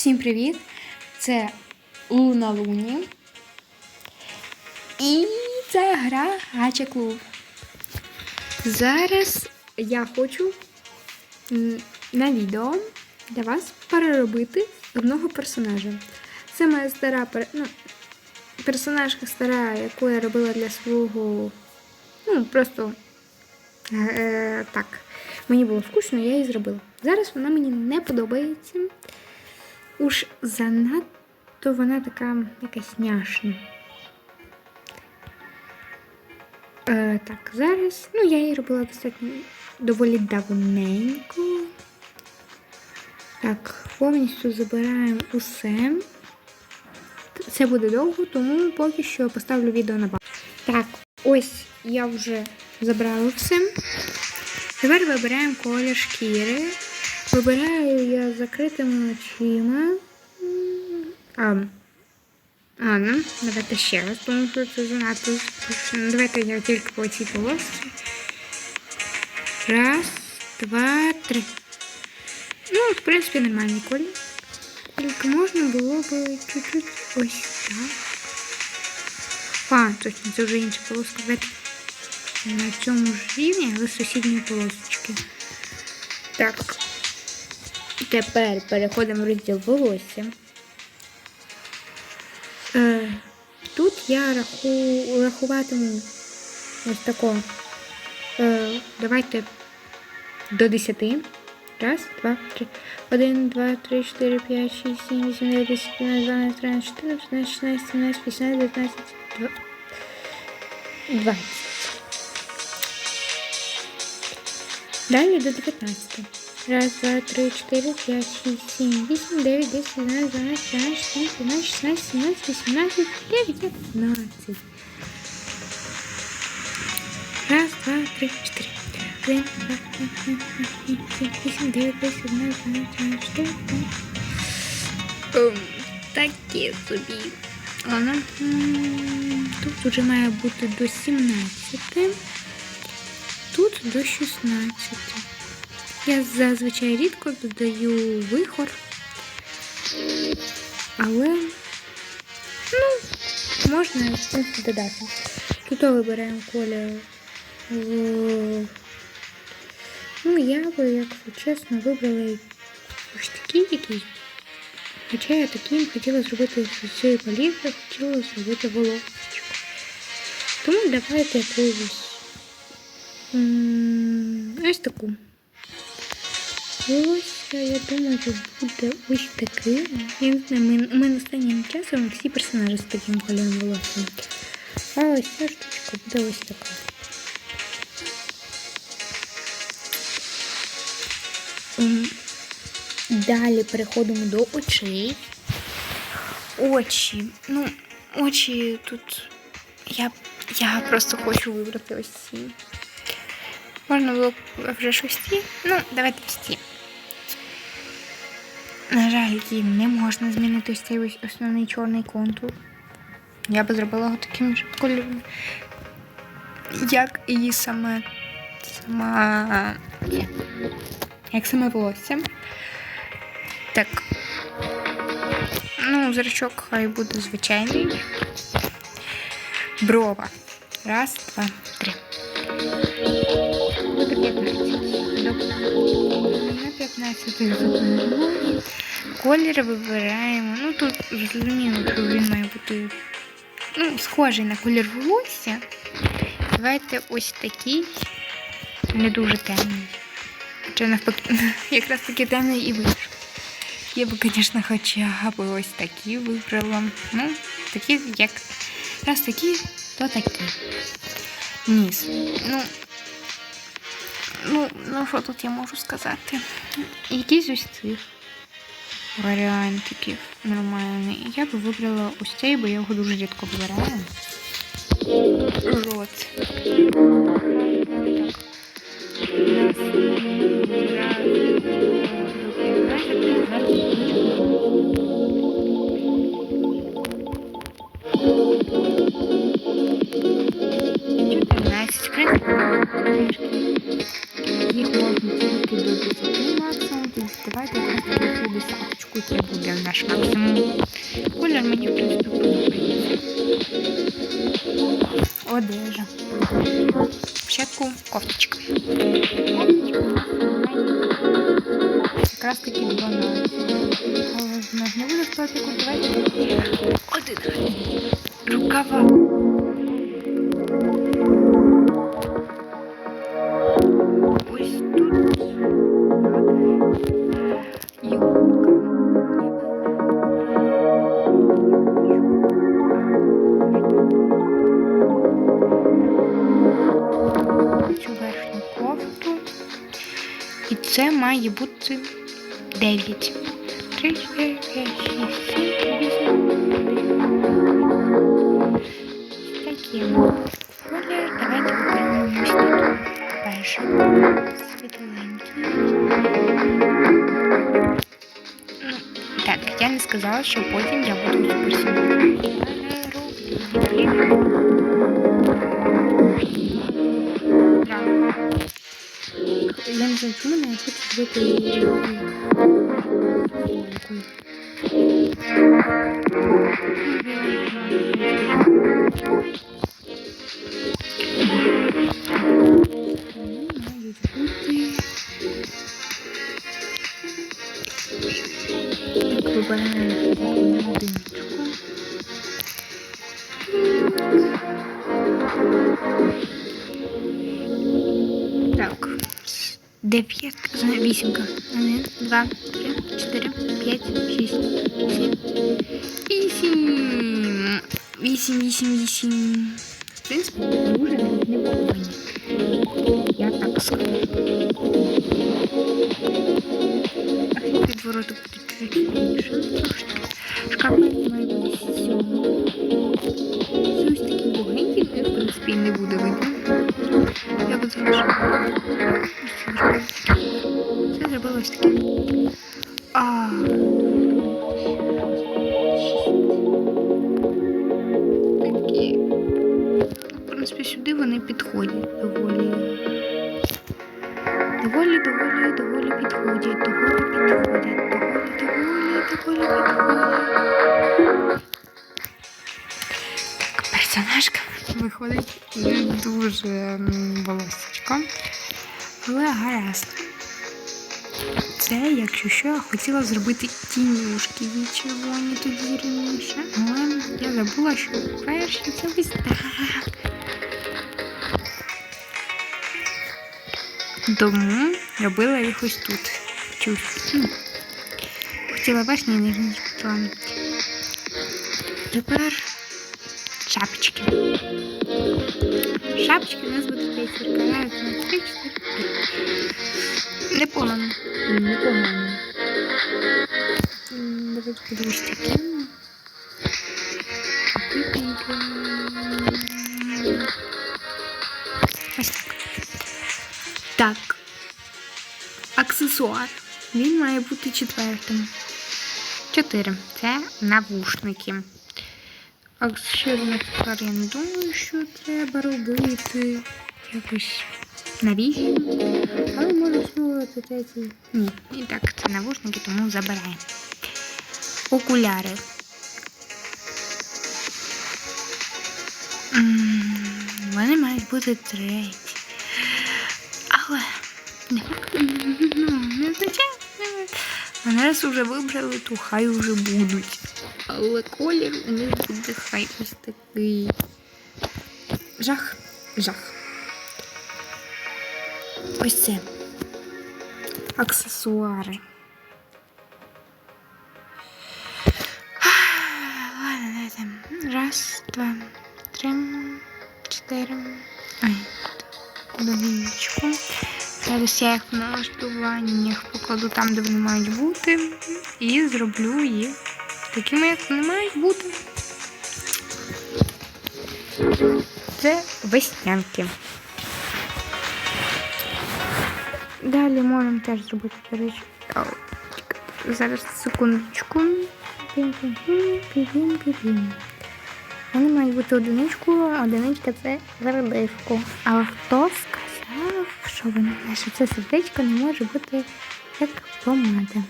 Всім привіт! Це Луна Луні. І це гра Гача Клуб. Зараз я хочу на відео для вас переробити одного персонажа. Це моя стара ну, персонажка стара, яку я робила для свого. Ну, просто е, так. Мені було скучно, я її зробила. Зараз вона мені не подобається. Уж занадто вона така якась няшна. Е, так, зараз. Ну, я її робила достатньо доволі давненько. Так, повністю забираємо усе. Це буде довго, тому поки що поставлю відео на базу. Так, ось я вже забрала все. Тепер вибираємо колір шкіри. Вибираю я закритими очима. А, ну, давайте ще раз, тому що це занадто скучно. Давайте я тільки по цій полосці. Раз, два, три. Ну, в принципі, нормальний колір. Тільки можна було б чуть-чуть ось так. А, точно, це вже інша полоска. Давайте на цьому ж рівні, але з сусідньої полосочки. Так. Тепер переходимо в розділ волосся. Е, тут я раху, рахуватиму ось тако. Е, давайте до 10. Раз, два, три. Один, два, три, чотири, п'ять, шість, сім, вісім, дев'ять, десять, одинадцять, дванадцять, чотирнадцять, п'ятнадцять, шістнадцять, сімнадцять, вісімнадцять, дев'ятнадцять, двадцять. Далі до 19. Раз, два, три, чотири, п'ять, шість, сім, вісім, дев'ять, десять, одинадцять, дванадцять, тринадцять, чотирнадцять, п'ятнадцять, шістнадцять, сімнадцять, вісімнадцять, дев'ятнадцять. Раз, два, три, чотири. Один, два, три, чотири, п'ять, шість, сім, вісім, дев'ять, десять, одинадцять, дванадцять, тринадцять, чотири, п'ять. Такі собі. Ладно. М, Тут вже має бути до 17. Тут до 16. Я зазвичай рідко додаю вихор. Але ну, можна в принципі додати. Тут вибираємо колір. е, Ну, я би, якщо чесно, вибрала ось такий якийсь. Хоча я таким хотіла зробити з цієї палітри, хотіла зробити волосечко. Тому давайте якусь м, ось таку. Волосся, я думаю, буде ось таким. Я не знаю, ми, останнім часом всі персонажі з таким кольором волосся. А ось ця штучка буде ось така. Далі переходимо до очей. Очі. Ну, очі тут. Я, я просто хочу вибрати ось ці. Можна було вже щось ці. Ну, давайте ці. На жаль, їм не можна змінити ось цей ось основний чорний контур. Я би зробила його таким же кольором. Як і саме. Сама. Як саме волосся. Так. Ну, зрачок хай буде звичайний. Брова. Раз, два, три. До 15. На 15 зупинимо. Колір вибираємо. Ну тут зрозуміло, він має бути ну, схожий на колір волосся. Давайте ось такий. Не дуже темний. Хоча навпаки, якраз таки темний і вийшов. Я би, звісно, хоча б ось такі вибрала. Ну, такі, як раз такі, то такі. Ніс. Ну, ну, ну що тут я можу сказати? Якісь ось цих варіантиків нормальний. Я би вибрала ось цей, бо я його дуже рідко вибираю. Жот. Їх можна 50 куті буде наш максимум. Колір мені в принципі подобається. Одежа. Спочатку кофточка. Якраз таки 12. Але в нас не буде платику, давайте 11. Рукава. І це має бути 9. 3, 4, 5, 6, 7, 8. Такі. Колір. Давайте виберемо ось такий. Перший. Ну, так, я не сказала, що потім я буду суперсім'ю. Я не знаю, чому я хочу зробити її. Мають бути. Так, Дев'ятка, з- вісімка. Один, два, три, чотири, п'ять, шість, сім. Вісім. Вісім, вісім, вісім. В принципі, дуже навіть непогані. Я так скажу. А під вороту буде чуть більше. Трошки. Шкарпетки має бути сьома. Персонажка виходить не дуже волосечко. Але гаразд. Це, якщо що, я хотіла зробити тінюшки від червоні тоді раніше. Але я забула, що перше це ось так. Тому робила їх ось тут. Чуть. Ну, Хотіла верхні і нижні плани. Тепер шапочки. Шапочки у нас будуть п'ять сіркають на 3, 4, 5. Непогано. Непогано. М, Давайте подивись таке. Ось так. Так. Аксесуар. Він має бути четвертим. Чотири. Це навушники. Аксесуарний аксесуар я не думаю, що треба робити. Якось навіщо. Але можна спробувати третій. Ні. І так, це навушники, тому забираємо. Окуляри. Вони мають бути треті. Але ну, не означає. А раз вже вибрали, то хай вже будуть. Але колір у них буде хай ось такий. Жах. Жах. Ось це. Аксесуари. Ладно, давайте. Раз, два, три, чотири. Ай, одиничку. Зараз я їх в налаштуваннях покладу там, де вони мають бути. І зроблю їх такими, як вони мають бути. Це веснянки. Далі можемо теж зробити. Ау. Зараз секундочку. Вони мають бути одиничку, а одиничка це сердечко. А хто сказав, що вони що це сердечко не може бути як помада?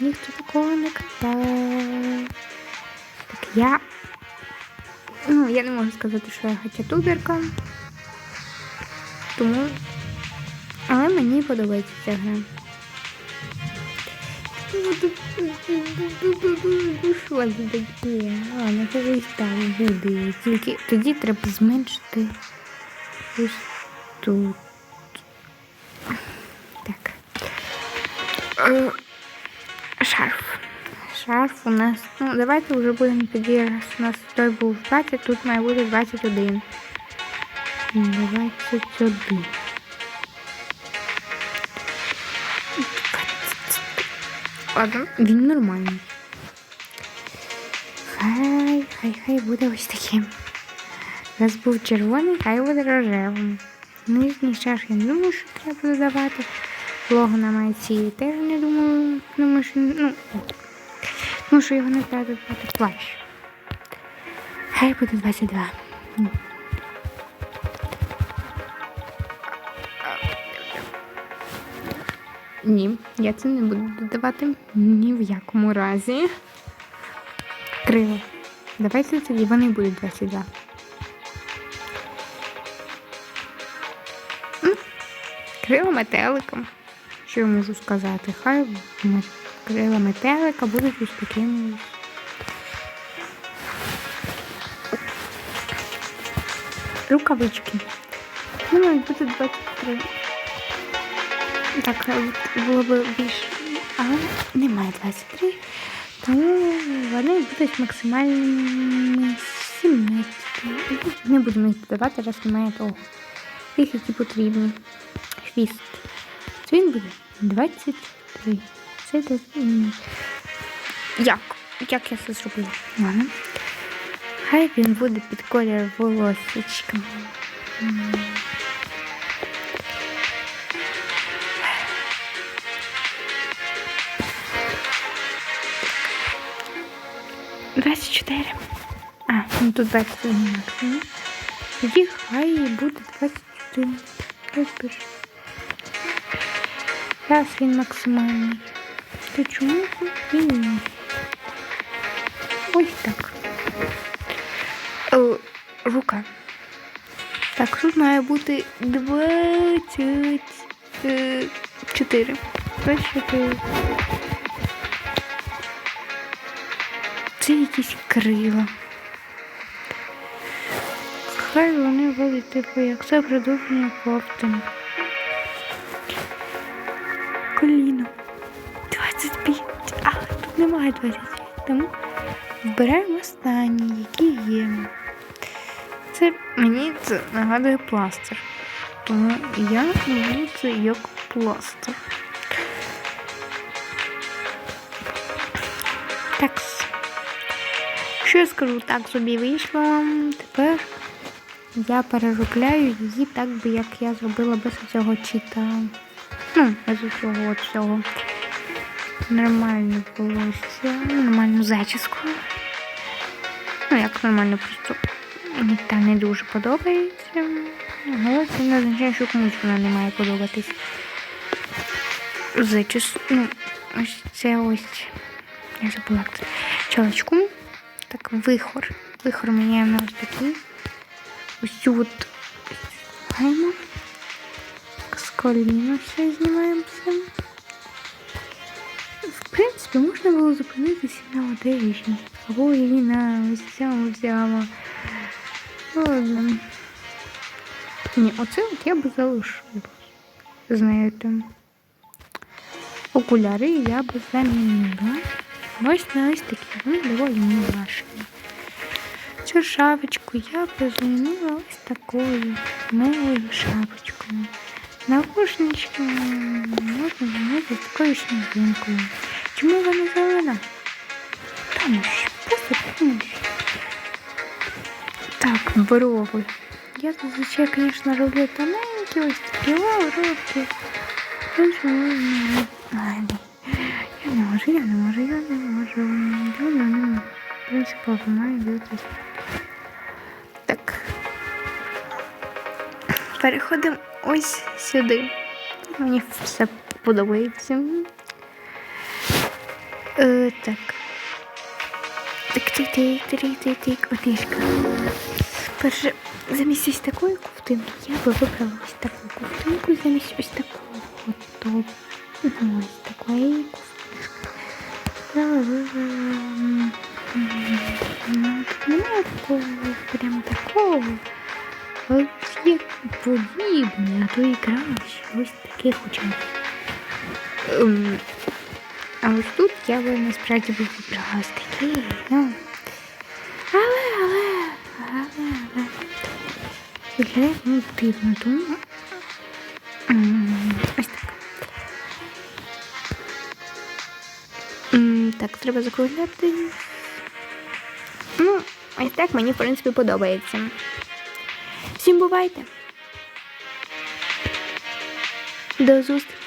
ніхто такого не казав. Так я. Ну, я не можу сказати, що я хачатуберка. Тому. Але мені подобається ця гра. Ну що це таке? Ладно, колись там буде. Тільки тоді треба зменшити ось тут. Шарф. Шарф у нас. Ну, давайте вже будемо тоді, раз у нас той був 20, тут має бути 21. 21. Ладно, він нормальний. Хай, хай, хай буде ось таким. Раз був червоний, хай буде рожевим. Нижній шарф я не думаю, що треба додавати. Лого на майці теж не думаю, думаю, що ну, тому що його не треба додавати плащ. Хай буде 22. Ну. Ні, я це не буду додавати ні в якому разі. Крило. Давайте тоді вони будуть 22. М, Крила метеликом. Що я можу сказати? Хай крила метелика будуть ось такими. Рукавички. Ну, мають бути 23. Так, е, було б більше. Але немає 23. Тому вони будуть максимальними 17. Не будемо їх додавати, раз немає того. Тих, які потрібні. Хвіст. Це він буде 23. Це де- м. Як? Як я це зробила? Ладно. Хай він буде під колір волосечка. М. 24. А, ну тут 21 максимум. Тоді хай буде 21. Розпиш. Зараз він максимальний. То чому він ні? Ось так. О, рука. Так, тут має бути 24. 24. Це якісь крила. Хай вони будуть типу як це продовження кофти. Немає 25. Тому вбираємо останні, які є. Це мені це нагадує пластир. Тому я люблю це як пластир. Так. Що я скажу, так собі вийшло. Тепер я переробляю її так би, як я зробила без цього чіта. Ну, без цього всього. Нормально волосся, нормальну зачіску. Ну, як нормально, просто мені та не дуже подобається. Але це не означає, що комусь вона не має подобатись. Зачіс... Ну, ось це ось. Я забула. Чолочку. Так, вихор. Вихор міняємо ось такий. Ось от маємо. З коліна все знімаємо. В принципі, можна було зупинитися на одежі. Або і на ось цьому взяла. Ладно. Ні, оце от я би залишила. Знаєте. Окуляри я би замінила. Ось на ось такі. Вони доволі милашні. Цю шапочку я би замінила ось такою милою шапочкою. Навушнички можна замінити такою сніжинкою. Чому вона зелена? Тому що, просто тому що. Так, брови. Я зазвичай, звісно, роблю тоненькі, ось такі лавровки. Ось вони. Ай, ні. Я не можу, я не можу, я не можу. Я не можу. Принципово маю бути. Так. Переходимо ось сюди. Мені все подобається. Е, так. Тик-тик-тик-тик-тик-тик. Отишка. Перше, замість ось такої ковтинки я би вибрала ось таку ковтинку замість ось такого. Ото. Ну, ось такої немає такого, прям такого. Ось є подібне, а то і краще. Ось таке хоча. Ем, ось тут я би насправді би вибрала ось такі, ну. Але, але, але, але. Виглядає ну, дивно, тому. Ось так. Так, треба закругляти. Ну, ось так мені, в принципі, подобається. Всім бувайте! До зустрічі!